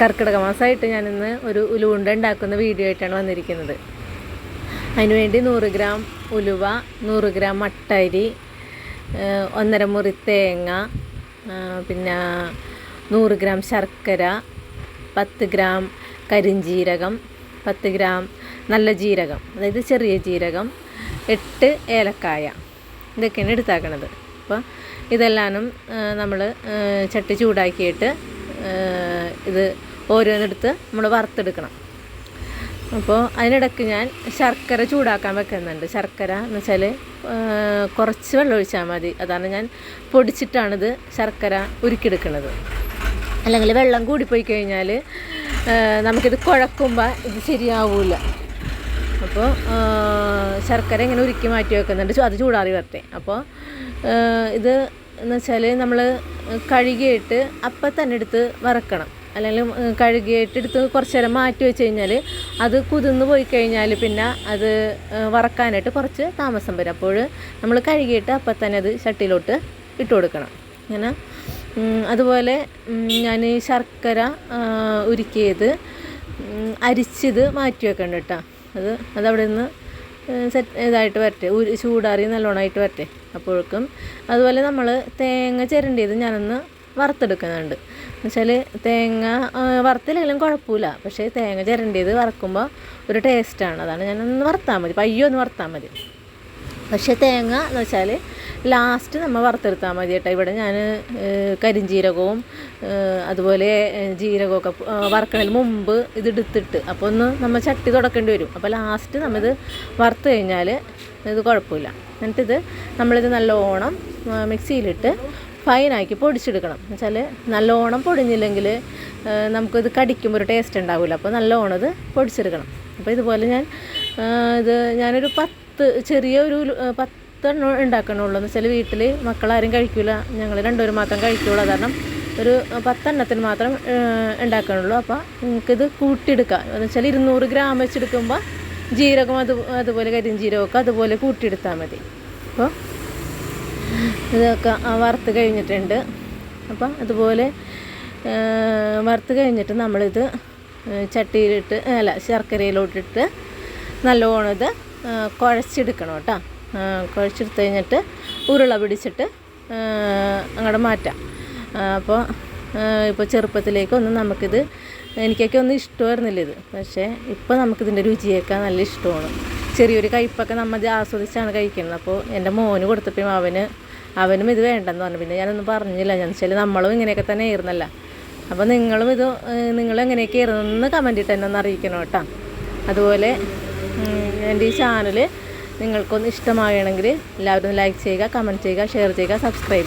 കർക്കിടക മാസമായിട്ട് ഞാനിന്ന് ഒരു ഉലുവുണ്ട ഉണ്ടാക്കുന്ന വീഡിയോ ആയിട്ടാണ് വന്നിരിക്കുന്നത്. അതിനുവേണ്ടി നൂറ് ഗ്രാം ഉലുവ നൂറ് ഗ്രാം മട്ടരി ഒന്നര മുറി തേങ്ങ പിന്നെ നൂറ് ഗ്രാം ശർക്കര പത്ത് ഗ്രാം കരിഞ്ജീരകം പത്ത് ഗ്രാം നല്ല ജീരകം അതായത് ചെറിയ ജീരകം എട്ട് ഏലക്കായ. ഇതൊക്കെയാണ് എടുത്താക്കണത്. അപ്പോൾ ഇതെല്ലാനും നമ്മൾ ചട്ടി ചൂടാക്കിയിട്ട് ഇത് ഓരോന്നെടുത്ത് നമ്മൾ വറുത്തെടുക്കണം. അപ്പോൾ അതിനിടയ്ക്ക് ഞാൻ ശർക്കര ചൂടാക്കാൻ വെക്കുന്നുണ്ട്. ശർക്കര എന്ന് വെച്ചാൽ കുറച്ച് വെള്ളം ഒഴിച്ചാൽ മതി. അതാണ് ഞാൻ പൊടിച്ചിട്ടാണിത് ശർക്കര ഉരുക്കിയെടുക്കുന്നത് അല്ലെങ്കിൽ വെള്ളം കൂടിപ്പോയി കഴിഞ്ഞാൽ നമുക്കിത് കുഴക്കുമ്പോൾ ഇത് ശരിയാവില്ല അപ്പോൾ ശർക്കര ഇങ്ങനെ ഉരുക്കി മാറ്റി വെക്കുന്നുണ്ട്. അത് ചൂടാറി വരട്ടെ. അപ്പോൾ ഇത് എന്ന് വെച്ചാൽ നമ്മൾ കഴുകിയിട്ട് അപ്പം തന്നെ എടുത്ത് വറക്കണം. അല്ലെങ്കിൽ കഴുകിയിട്ട് എടുത്ത് കുറച്ച് നേരം മാറ്റി വെച്ച് കഴിഞ്ഞാൽ അത് കുതിർന്ന് പോയി കഴിഞ്ഞാൽ പിന്നെ അത് വറക്കാനായിട്ട് കുറച്ച് താമസം വരും. അപ്പോൾ നമ്മൾ കഴുകിയിട്ട് അപ്പം തന്നെ അത് ഷട്ടിലോട്ട് ഇട്ട് കൊടുക്കണം. ഇങ്ങനെ. അതുപോലെ ഞാൻ ശർക്കര ഉരുക്കിയത് അരിച്ചത് മാറ്റി വെക്കണ്ട കേട്ടോ അത് അതവിടെ നിന്ന് സെറ്റ് ഇതായിട്ട് വരട്ടെ. ഉരു ചൂടാറി നല്ലോണമായിട്ട് വരട്ടെ. അപ്പോഴേക്കും അതുപോലെ നമ്മൾ തേങ്ങ ചിരണ്ടിയത് ഞാനൊന്ന് വറുത്തെടുക്കുന്നുണ്ട്. എന്നുവെച്ചാൽ തേങ്ങ വറുത്തില്ലെങ്കിലും കുഴപ്പമില്ല. പക്ഷേ തേങ്ങ ചിരണ്ടിയത് വറക്കുമ്പോൾ ഒരു ടേസ്റ്റാണ് അതാണ് ഞാനൊന്ന് വറുത്താൽ മതി. പയ്യൊന്ന് വറുത്താൽ മതി. പക്ഷേ തേങ്ങ എന്ന് വെച്ചാൽ ലാസ്റ്റ് നമ്മൾ വറുത്തെടുത്താൽ മതി കേട്ടോ. ഇവിടെ ഞാൻ കരിഞ്ജീരകവും അതുപോലെ ജീരകമൊക്കെ വറുക്കണതിന് മുമ്പ് ഇത് എടുത്തിട്ട് അപ്പോൾ ഒന്ന് നമ്മൾ ചട്ടി തുടക്കേണ്ടി വരും. അപ്പോൾ ലാസ്റ്റ് നമ്മളിത് വറുത്ത് കഴിഞ്ഞാൽ ഇത് കുഴപ്പമില്ല എന്നിട്ടിത് നമ്മളിത് നല്ലോണം മിക്സിയിലിട്ട് ഫൈനാക്കി പൊടിച്ചെടുക്കണം. എന്ന് വെച്ചാൽ നല്ലോണം പൊടിഞ്ഞില്ലെങ്കിൽ നമുക്കിത് കടിക്കുമ്പോൾ ഒരു ടേസ്റ്റ് ഉണ്ടാവില്ല അപ്പോൾ നല്ലോണം ഇത് പൊടിച്ചെടുക്കണം. അപ്പോൾ ഇതുപോലെ ഞാൻ ഇത് ഞാനൊരു പത്ത് ചെറിയ ഒരു പത്തെണ്ണം ഉണ്ടാക്കണുള്ളൂ. എന്ന് വെച്ചാൽ വീട്ടിൽ മക്കളാരും കഴിക്കില്ല ഞങ്ങൾ രണ്ടുപേരും മാത്രം കഴിക്കുള്ളൂ. കാരണം ഒരു പത്തെണ്ണത്തിന് മാത്രം ഉണ്ടാക്കണുള്ളൂ. അപ്പോൾ നിങ്ങൾക്കിത് കൂട്ടിയെടുക്കാം. എന്ന് വെച്ചാൽ ഇരുന്നൂറ് ഗ്രാം വെച്ചെടുക്കുമ്പോൾ ജീരകം അത് അതുപോലെ കരിഞ്ജീരകമൊക്കെ അതുപോലെ കൂട്ടിയെടുത്താൽ മതി. അപ്പോൾ ഇതൊക്കെ വറുത്ത് കഴിഞ്ഞിട്ടുണ്ട്. അപ്പം അതുപോലെ വറുത്ത് കഴിഞ്ഞിട്ട് നമ്മളിത് ചട്ടിയിലിട്ട് അല്ല ശർക്കരയിലോട്ടിട്ട് നല്ലോണം ഇത് കുഴച്ചെടുക്കണം കേട്ടോ. കുഴച്ചെടുത്ത് കഴിഞ്ഞിട്ട് ഉരുള പിടിച്ചിട്ട് അങ്ങോട്ട് മാറ്റാം. അപ്പോൾ ഇപ്പോൾ ചെറുപ്പത്തിലേക്കൊന്നും നമുക്കിത് എനിക്കൊക്കെ ഒന്നും ഇഷ്ടമായിരുന്നില്ല ഇത്. പക്ഷേ ഇപ്പോൾ നമുക്കിതിന്റെ രുചിയൊക്കെ നല്ല ഇഷ്ടമാണ്. ചെറിയൊരു കയ്പ്പൊക്കെ നമ്മൾ ആസ്വദിച്ചാണ് കഴിക്കുന്നത്. അപ്പോൾ എന്റെ മോന് കൊടുത്തപ്പോൾ അവന് അവനും ഇത് വേണ്ടെന്ന് പറഞ്ഞു. പിന്നെ ഞാനൊന്നും പറഞ്ഞില്ല. ഞാൻ വെച്ചാൽ നമ്മളും ഇങ്ങനെയൊക്കെ തന്നെ ആയിരുന്നല്ല. അപ്പോൾ നിങ്ങളും ഇത് നിങ്ങൾ എങ്ങനെയൊക്കെ ആയിരുന്നു എന്ന് ഇട്ട് എന്നെ ഒന്ന് അറിയിക്കണം കേട്ടോ. അതുപോലെ എന്റെ ഈ ചാനൽ നിങ്ങൾക്കൊന്ന് ഇഷ്ടമാകണമെങ്കിൽ എല്ലാവരും ലൈക്ക് ചെയ്യുക കമന്റ് ചെയ്യുക ഷെയർ ചെയ്യുക സബ്സ്ക്രൈബ്